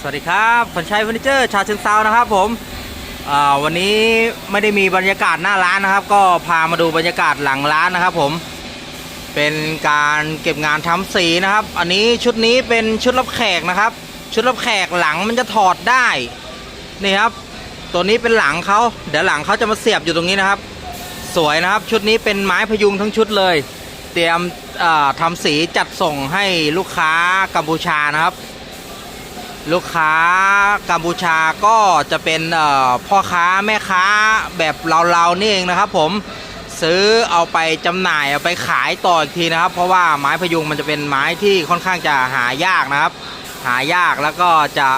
สวัสดีครับผลชัยเฟอร์นิเจอร์ชาเชิงเซานะครับผมวันนี้ไม่ได้มีบรรยากาศหน้าร้านนะครับ ก็พามาดูบรรยากาศหลังร้านนะครับผมเป็นการเก็บงานทำสีนะครับ อันนี้ชุดนี้เป็นชุดรับแขกนะครับ ชุดรับแขกหลังมันจะถอดได้นี่ครับ ตัวนี้เป็นหลังเขาเดี๋ยวหลังเขาจะมาเสียบอยู่ตรงนี้นะครับ สวยนะครับชุดนี้เป็นไม้พยุงทั้งชุดเลย เตรียมอ่าทำสีจัดส่งให้ลูกค้ากัมพูชานะครับ ลูกค้ากัมพูชาก็จะเป็นพ่อค้าแม่ค้าแบบเราๆนี่เองนะครับผมซื้อเอาไปจำหน่ายเอาไปขายต่ออีกทีนะครับ เพราะว่าไม้พยุงมันจะเป็นไม้ที่ค่อนข้างจะหายากนะครับ หายากแล้วก็จะ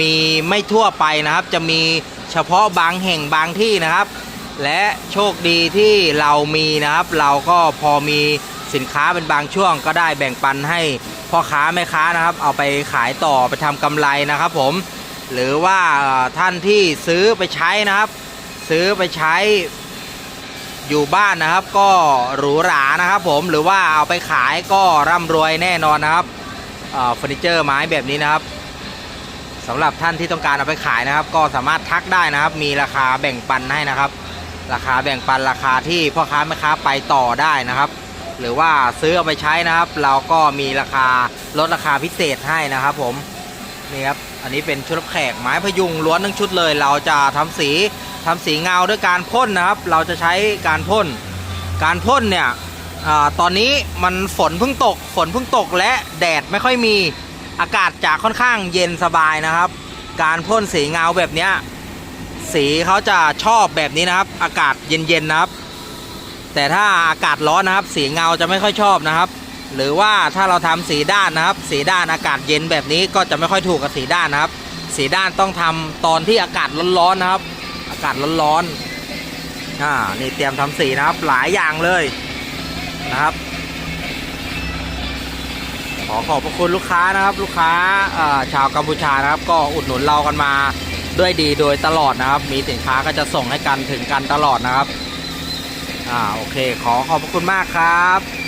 มีไม่ทั่วไปนะครับ จะมีเฉพาะบางแห่งบางที่นะครับ และโชคดีที่เรามีนะครับ เราก็พอมีสินค้าเป็นบางช่วงก็ได้แบ่งปันให้ พ่อค้าแม่ค้านะครับ เอาไปขายต่อไปทำกำไรนะครับ ผม หรือว่าท่านที่ซื้อไปใช้นะครับ ซื้อไปใช้อยู่บ้านนะครับ ก็หรูหรานะครับ ผมหรือว่าเอาไปขายก็ร่ำรวยแน่นอนนะครับเอ่อเฟอร์นิเจอร์ไม้แบบนี้นะครับสำหรับท่านที่ต้องการเอาไปขายนะครับ ก็สามารถทักได้นะครับ มีราคาแบ่งปันให้นะครับ ราคาแบ่งปันราคาที่พ่อค้าแม่ค้าไปต่อได้นะครับ หรือว่าซื้อเอาไปใช้นะครับ เราก็มีราคาลดราคาพิเศษให้นะครับผมนี่ครับอันนี้เป็นชุดรับแขกไม้พยุงล้วนทั้งชุดเลย เราจะทำสีทำสีเงาด้วยการพ่นนะครับ เราจะใช้การพ่นการพ่นเนี่ยอตอนนี้มันฝนเพิ่งตก ฝนเพิ่งตกและแดดไม่ค่อยมีอากาศจะค่อนข้างเย็นสบายนะครับ การพ่นสีเงาแบบนี้สีเขาจะชอบแบบนี้นะครับ อากาศเย็นๆนะครับ แต่ถ้าอากาศร้อนนะครับ สีเงาจะไม่ค่อยชอบนะครับ หรือว่าถ้าเราทำสีด้านนะครับ สีด้านอากาศเย็นแบบนี้ก็จะไม่ค่อยถูกกับสีด้านนะครับ สีด้านต้องทำตอนที่อากาศร้อนๆนะครับ อากาศร้อนๆอ่านี่เตรียมทำสีนะครับ หลายอย่างเลยนะครับขอขอบพระคุณลูกค้านะครับ ลูกค้าชาวกัมพูชานะครับ ก็อุดหนุนเรากันมาด้วยดีโดยตลอดนะครับ มีสินค้าก็จะส่งให้กันถึงกันตลอดนะครับ อ่าโอเค ขอขอบคุณมากครับ